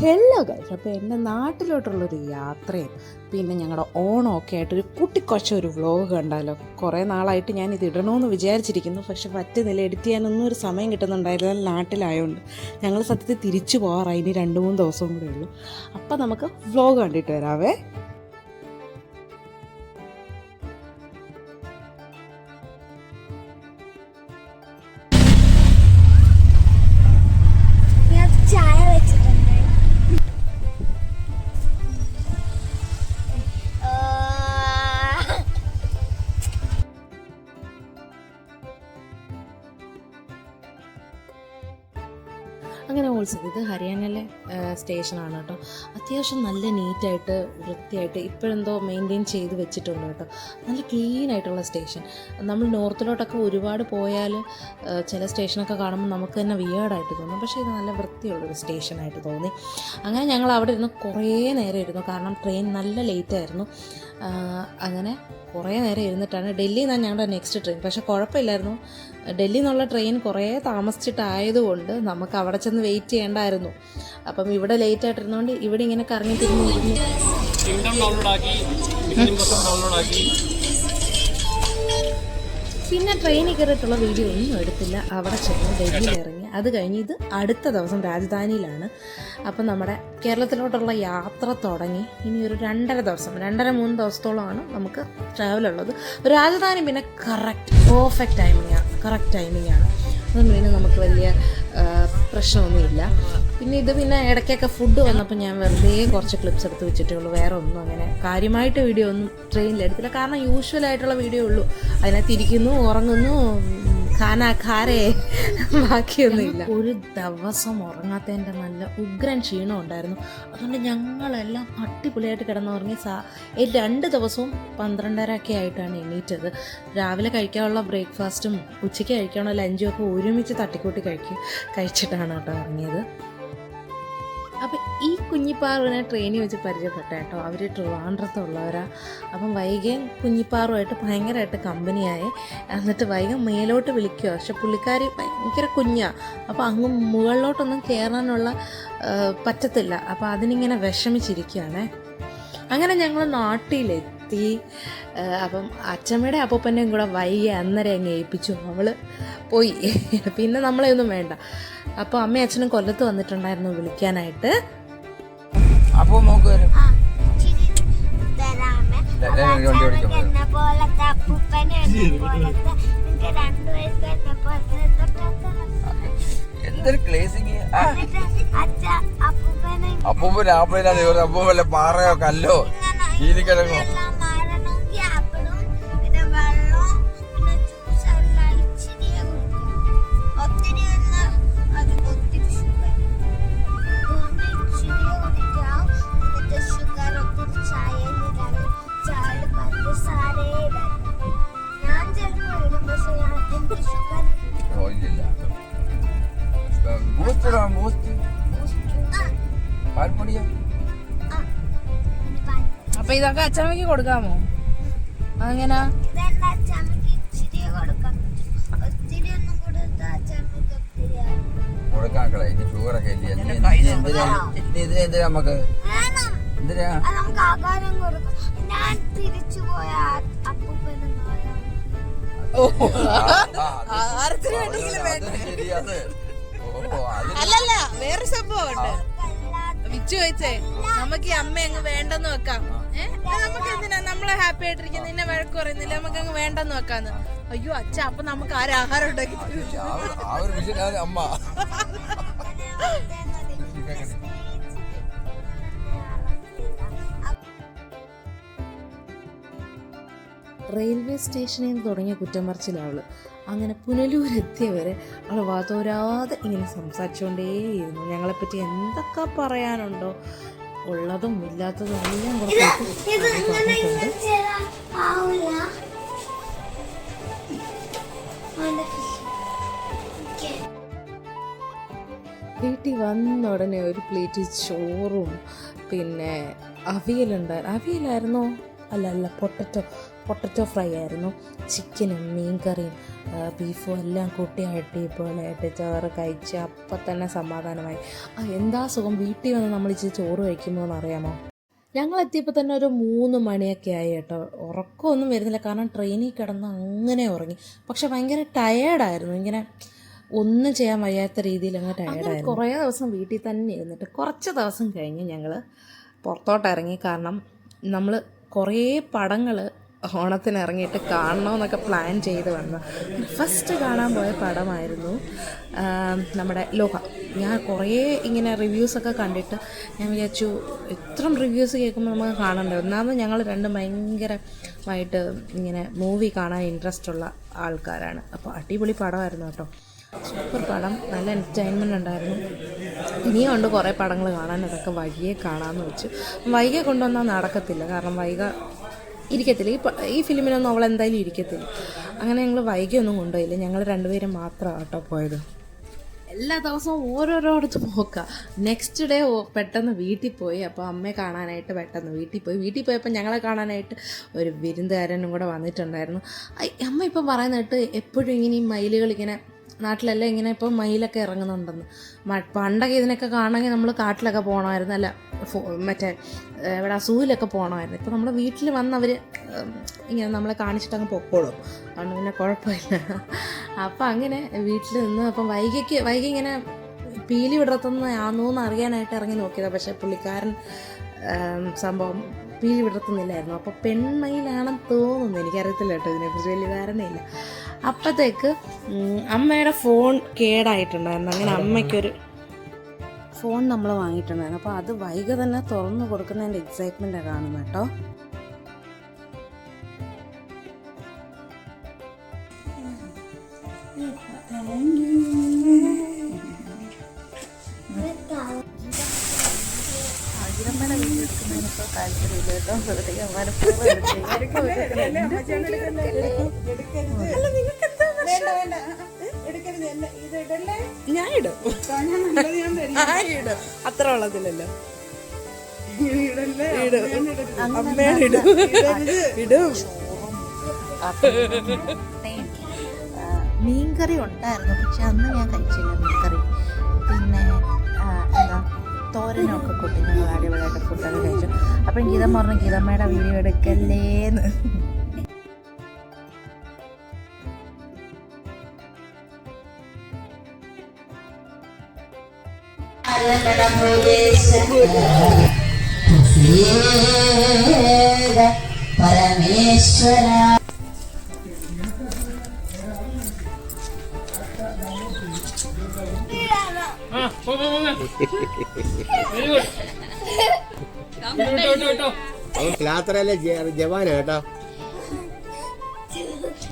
Hello guys അപ്പോൾ എന്റെ നാട്ടിലോട്ടുള്ളൊരു യാത്രയും പിന്നെ ഞങ്ങളുടെ ഓണമൊക്കെ ആയിട്ടൊരു കുട്ടിക്കൊച്ച ഒരു വ്ലോഗ് കണ്ടാലോ? കുറേ നാളായിട്ട് ഞാൻ ഇത് ഇടണമെന്ന് വിചാരിച്ചിരിക്കുന്നു. പക്ഷെ പറ്റുന്നില്ല എഡിറ്റ് ചെയ്യാനൊന്നും ഒരു സമയം കിട്ടുന്നുണ്ടായിരുന്നില്ല. നാട്ടിലായതുകൊണ്ട് ഞങ്ങൾ സത്യത്തിൽ തിരിച്ചു പോകാറായി. ഇനി രണ്ട് മൂന്ന് ദിവസവും കൂടെ ഉള്ളൂ. അപ്പോൾ നമുക്ക് വ്ലോഗ് കണ്ടിട്ട് വരാവേ. ഓൾസോ ഇത് ഹരിയാനയിലെ സ്റ്റേഷനാണ് കേട്ടോ. അത്യാവശ്യം നല്ല നീറ്റായിട്ട് വൃത്തിയായിട്ട് ഇപ്പോഴെന്തോ മെയിന്റെയിൻ ചെയ്ത് വെച്ചിട്ടുണ്ട് കേട്ടോ. നല്ല ക്ലീൻ ആയിട്ടുള്ള സ്റ്റേഷൻ നമ്മൾ നോർത്തിലോട്ടൊക്കെ ഒരുപാട് പോയാൽ ചില സ്റ്റേഷനൊക്കെ കാണുമ്പോൾ നമുക്ക് തന്നെ വിയേർഡായിട്ട് തോന്നും. പക്ഷേ ഇത് നല്ല വൃത്തിയുള്ളൊരു സ്റ്റേഷനായിട്ട് തോന്നി. അങ്ങനെ ഞങ്ങൾ അവിടെ ഇരുന്ന് കുറേ നേരം ഇരുന്നു. കാരണം ട്രെയിൻ നല്ല ലേറ്റ് ആയിരുന്നു. ആ, അങ്ങനെ കുറേ നേരം ഇരുന്നിട്ടാണ്. ഡൽഹിയിൽ നിന്നാണ് ഞങ്ങളുടെ നെക്സ്റ്റ് ട്രെയിൻ പക്ഷേ കുഴപ്പമില്ലായിരുന്നു. ഡൽഹിയിൽ നിന്നുള്ള ട്രെയിൻ കുറേ താമസിച്ചിട്ടായതുകൊണ്ട് നമുക്ക് അവിടെ ചെന്ന് വെയിറ്റ് ചെയ്യേണ്ടായിരുന്നു. അപ്പം ഇവിടെ ലേറ്റ് ആയിട്ടിരുന്നതുകൊണ്ട് ഇവിടെ ഇങ്ങനെ കറങ്ങി തിരിഞ്ഞിരുന്നു പിന്നെ ട്രെയിനിൽ കയറിയിട്ടുള്ള വീഡിയോ ഒന്നും എടുത്തില്ല. അവിടെ ചെന്ന് ഡൽഹിയിൽ ഇറങ്ങി. അത് കഴിഞ്ഞ് ഇത് അടുത്ത ദിവസം രാജധാനിയിലാണ്. അപ്പം നമ്മുടെ കേരളത്തിലോട്ടുള്ള യാത്ര തുടങ്ങി. ഇനി ഒരു രണ്ടര ദിവസം രണ്ടര മൂന്ന് ദിവസത്തോളമാണ് നമുക്ക് ട്രാവൽ ഉള്ളത്. രാജധാനി പിന്നെ കറക്റ്റ് പെർഫെക്റ്റ് ടൈമിംഗ് ആണ് കറക്റ്റ് ആണ്. അതൊന്നും പിന്നെ നമുക്ക് വലിയ പ്രശ്നമൊന്നുമില്ല. പിന്നെ ഇത് പിന്നെ ഇടയ്ക്കൊക്കെ ഫുഡ് വന്നപ്പോൾ ഞാൻ വെറുതെ കുറച്ച് ക്ലിപ്സ് എടുത്ത് വെച്ചിട്ടേ ഉള്ളൂ. വേറെ ഒന്നും അങ്ങനെ കാര്യമായിട്ട് വീഡിയോ ഒന്നും ട്രെയിനിൽ എടുത്തില്ല. കാരണം യൂഷ്വൽ ആയിട്ടുള്ള വീഡിയോ ഉള്ളൂ. അതിനകത്ത് ഇരിക്കുന്നു ഉറങ്ങുന്നു ഖാന ഖാരേ ബാക്കിയൊന്നുമില്ല ഒരു ദിവസം ഉറങ്ങാത്തതിന്റെ നല്ല ഉഗ്രൻ ക്ഷീണം ഉണ്ടായിരുന്നു. അതുകൊണ്ട് ഞങ്ങളെല്ലാം അടിപൊളിയായിട്ട് കിടന്നുറങ്ങി സാ രണ്ട് ദിവസവും പന്ത്രണ്ടരക്കെ ആയിട്ടാണ് എണീറ്റത്. രാവിലെ കഴിക്കാനുള്ള ബ്രേക്ക്ഫാസ്റ്റും ഉച്ചയ്ക്ക് കഴിക്കാനുള്ള ലഞ്ചും ഒക്കെ ഒരുമിച്ച് തട്ടിക്കൂട്ടി കഴിക്കും കഴിച്ചിട്ടാണ് കേട്ടോ ഇറങ്ങിയത് ഈ കുഞ്ഞിപ്പാറുവിനെ ട്രെയിനിൽ വെച്ച് പരിചയപ്പെട്ട കേട്ടോ അവർ ട്രിവാൻഡ്രത്തുള്ളവരാ. അപ്പം വൈകിയും കുഞ്ഞിപ്പാറുമായിട്ട് ഭയങ്കരമായിട്ട് കമ്പനിയായി എന്നിട്ട് വൈകം മേലോട്ട് വിളിക്കുക പക്ഷെ പുള്ളിക്കാരി ഭയങ്കര കുഞ്ഞാണ് അപ്പോൾ അങ്ങ് മുകളിലോട്ടൊന്നും കയറാനുള്ള പറ്റത്തില്ല. അപ്പോൾ അതിനിങ്ങനെ വിഷമിച്ചിരിക്കുകയാണേ അങ്ങനെ ഞങ്ങൾ നാട്ടിലെത്തി. അപ്പം അച്ഛമ്മയുടെ അപ്പൂപ്പന്റെയും കൂടെ വൈകി അന്നേരം അങ്ങ് ഏൽപ്പിച്ചു. അവൾ പോയി. പിന്നെ നമ്മളെയൊന്നും വേണ്ട. അപ്പോൾ അമ്മയും അച്ഛനും കൊല്ലത്ത് വന്നിട്ടുണ്ടായിരുന്നു വിളിക്കാനായിട്ട്. അപ്പൊ നോക്ക് വരും. ആ, അപ്പൂപ്പൻ അപ്പൂപ്പൻ ദേ, അപ്പൊ പാറയോ കല്ലോ? ഓടിക്കാൻ ബൂസ്റ്റ് ഇടാം ബൂസ്റ്റ് പാൽപ്പൊടിയോ അപ്പോൾ ഇതൊക്കെ അച്ഛമ്മയ്ക്ക് കൊടുക്കാമോ അതെങ്ങനാ കൊടുക്കാക്കളെ ഇനി ഷുഗറൊക്കെ ഇല്ലേ എന്തിനാ എന്തിനാ നമുക്ക് എന്തിനാ ഞാൻ തിരിച്ചു പോയ അപ്പൂപ്പനും ആരത്തിന് വേണ്ടെങ്കിലും അല്ലല്ല വേറെ സംഭവമുണ്ട്. വിച്ചു ചോദിച്ചേ നമുക്ക് ഈ അമ്മ അങ്ങ് വേണ്ടെന്ന് വെക്കാം. നമുക്ക് എന്തിനാ നമ്മളെ ഹാപ്പി ആയിട്ടിരിക്കുന്ന? നിന്നെ വഴക്ക് പറയുന്നില്ല? നമുക്ക് അങ്ങ് വേണ്ടെന്ന് വെക്കാന്ന്. അയ്യോ അച്ഛ അപ്പൊ നമുക്ക് ആരാഹാരം ഉണ്ടാക്കി അമ്മ. റെയിൽവേ സ്റ്റേഷനിൽ നിന്ന് തുടങ്ങിയ കുറ്റം പറച്ചിലവൾ അങ്ങനെ പുനലൂരെത്തിയവരെ അവൾ വാതോരാതെ ഇങ്ങനെ സംസാരിച്ചുകൊണ്ടേയിരുന്നു. ഞങ്ങളെപ്പറ്റി എന്തൊക്കെ പറയാനുണ്ടോ? ഉള്ളതും ഇല്ലാത്തതും എല്ലാം കുറച്ച് വീട്ടിൽ വന്ന ഉടനെ ഒരു പ്ലേറ്റ് ചോറും പിന്നെ അവിയലുണ്ടായിരുന്നു. അവിയലായിരുന്നോ? അല്ല അല്ല പൊട്ടറ്റോ. പൊട്ടറ്റോ ഫ്രൈ ആയിരുന്നു. ചിക്കനും മീൻ കറിയും ബീഫും എല്ലാം കൂട്ടി അടിപൊളിയായിട്ട് ചോറ് കഴിച്ച് അപ്പം തന്നെ സമാധാനമായി. ആ എന്താ സുഖം? വീട്ടിൽ വന്ന് നമ്മൾ ഇച്ചിരി ചോറ് കഴിക്കുമ്പോൾ എന്നറിയാമോ ഞങ്ങൾ എത്തിയപ്പോൾ തന്നെ ഒരു മൂന്ന് മണിയൊക്കെ ആയി കേട്ടോ. ഉറക്കമൊന്നും വരുന്നില്ല. കാരണം ട്രെയിനിൽ കിടന്ന് അങ്ങനെ ഉറങ്ങി. പക്ഷെ ഭയങ്കര ടയേർഡായിരുന്നു ഇങ്ങനെ ഒന്നും ചെയ്യാൻ വയ്യാത്ത രീതിയിൽ അങ്ങ് ടയേർഡായിരുന്നു കുറേ ദിവസം വീട്ടിൽ തന്നെ ഇരുന്നിട്ട് കുറച്ച് ദിവസം കഴിഞ്ഞ് ഞങ്ങൾ പുറത്തോട്ട് ഇറങ്ങി. കാരണം നമ്മൾ കുറേ പടങ്ങൾ ഓണത്തിന് ഇറങ്ങിയിട്ട് കാണണമെന്നൊക്കെ പ്ലാൻ ചെയ്ത് വന്ന. ഫസ്റ്റ് കാണാൻ പോയ പടമായിരുന്നു നമ്മുടെ ലോക ഞാൻ കുറേ ഇങ്ങനെ റിവ്യൂസൊക്കെ കണ്ടിട്ട് ഞാൻ വിചാരിച്ചു ഇത്രയും റിവ്യൂസ് കേൾക്കുമ്പോൾ നമുക്ക് കാണണ്ടേ? ഒന്നാമത് ഞങ്ങൾ രണ്ടും ഭയങ്കരമായിട്ട് ഇങ്ങനെ മൂവി കാണാൻ ഇൻട്രസ്റ്റ് ഉള്ള ആൾക്കാരാണ്. അപ്പോൾ അടിപൊളി പടമായിരുന്നു കേട്ടോ. സൂപ്പർ പടം നല്ല എന്റർടൈൻമെന്റ് ഉണ്ടായിരുന്നു. ഇനിയും ഉണ്ട് കുറേ പടങ്ങൾ കാണാൻ. അതൊക്കെ വൈകിയെ കാണാമെന്ന് വെച്ചു. വൈകിയെ കൊണ്ടുവന്നാൽ നടക്കത്തില്ല. കാരണം വൈക ഇരിക്കത്തില്ല. ഈ ഈ ഫിലിമിനൊന്നും അവൾ എന്തായാലും ഇരിക്കത്തില്ല. അങ്ങനെ ഞങ്ങൾ വൈകിയൊന്നും കൊണ്ടുപോയില്ല. ഞങ്ങൾ രണ്ടുപേരും മാത്രമാണ് കേട്ടോ പോയത്. എല്ലാ ദിവസവും ഓരോരോ ഓരോരോടത്ത് പോക്ക. നെക്സ്റ്റ് ഡേ പെട്ടെന്ന് വീട്ടിൽ പോയി. അപ്പോൾ അമ്മയെ കാണാനായിട്ട് പെട്ടെന്ന് വീട്ടിൽ പോയി. വീട്ടിൽ പോയപ്പോൾ ഞങ്ങളെ കാണാനായിട്ട് ഒരു വിരുന്നുകാരനും കൂടെ വന്നിട്ടുണ്ടായിരുന്നു. അമ്മ ഇപ്പം പറയുന്നിട്ട് എപ്പോഴും ഇങ്ങനെ ഈ മയിലുകൾ ഇങ്ങനെ നാട്ടിലെല്ലാം ഇങ്ങനെ ഇപ്പം മയിലൊക്കെ ഇറങ്ങുന്നുണ്ടെന്ന്. പണ്ടൊക്കെ ഇതിനൊക്കെ കാണണമെങ്കിൽ നമ്മൾ കാട്ടിലൊക്കെ പോകണമായിരുന്നു അല്ല മറ്റേ ഇവിടെ അസൂയിലൊക്കെ പോകണമായിരുന്നു ഇപ്പം നമ്മുടെ വീട്ടിൽ വന്ന് അവർ ഇങ്ങനെ നമ്മളെ കാണിച്ചിട്ട് അങ്ങ് പൊക്കോളും. അതുകൊണ്ട് പിന്നെ കുഴപ്പമില്ല. അപ്പം അങ്ങനെ വീട്ടിൽ നിന്ന് അപ്പം വൈകിക്ക് വൈകി ഇങ്ങനെ പീലി വിടർത്തുന്ന എന്ന് അറിയാനായിട്ട് ഇറങ്ങി നോക്കിയതാണ് പക്ഷേ പുള്ളിക്കാരൻ സംഭവം പീലി വിടർത്തുന്നില്ലായിരുന്നു. അപ്പോൾ പെൺമയിലാണെന്ന് തോന്നുന്നു. എനിക്കറിയത്തില്ല കേട്ടോ ഇതിനെക്കുറിച്ച്. വലിയ ധാരണയില്ല. അപ്പോഴത്തേക്ക് ഉം, അമ്മയുടെ ഫോൺ കേടായിട്ടുണ്ടായിരുന്നു. അങ്ങനെ അമ്മയ്ക്കൊരു ഫോൺ നമ്മൾ വാങ്ങിയിട്ടുണ്ടായിരുന്നു. അപ്പോൾ അത് വൈകി തന്നെ തുറന്നു കൊടുക്കുന്നതിന്റെ എക്സൈറ്റ്മെന്റാണ് കാണുന്നത് കേട്ടോ അജിരമ്മയുടെ താല്പര്യമില്ല കേട്ടോ വെറുതെ അമ്മാരെ ഫോൺ ഞാൻ ഇടും. അത്ര ഉള്ളതില്ലല്ലോ. അമ്മയാണ് ഇടും. ഇടും. മീൻകറി ഉണ്ടായിരുന്നു. പക്ഷെ അന്ന് ഞാൻ കഴിച്ചില്ല മീൻകറി. തോരനൊക്കെ കൂട്ടി ഞങ്ങൾ അടിപൊളിയായിട്ട് ഫുഡൊക്കെ കഴിച്ചു. അപ്പം ഗീതം പറഞ്ഞു ഗീതമ്മയുടെ വീഡിയോ എടുക്കല്ലേന്ന്. പരമേശ്വര ജവാനാ കേട്ടോ.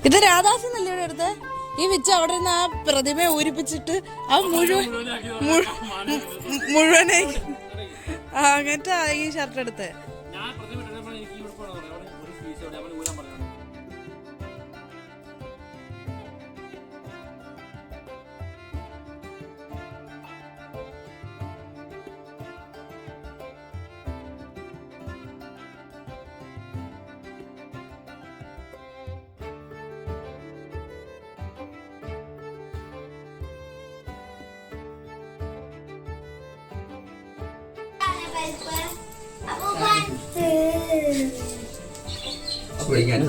ഇത് രാധാസ് ഇവിടെ എടുത്ത്? ഈ വെച്ച് അവിടെ നിന്ന് ആ പ്രതിമയെ ഊരിപ്പിച്ചിട്ട് ആ മുഴുവൻ മുഴുവനായി അങ്ങനത്തെ ഈ ഷർട്ട് എടുത്ത്. അപ്പൊ ഞാൻ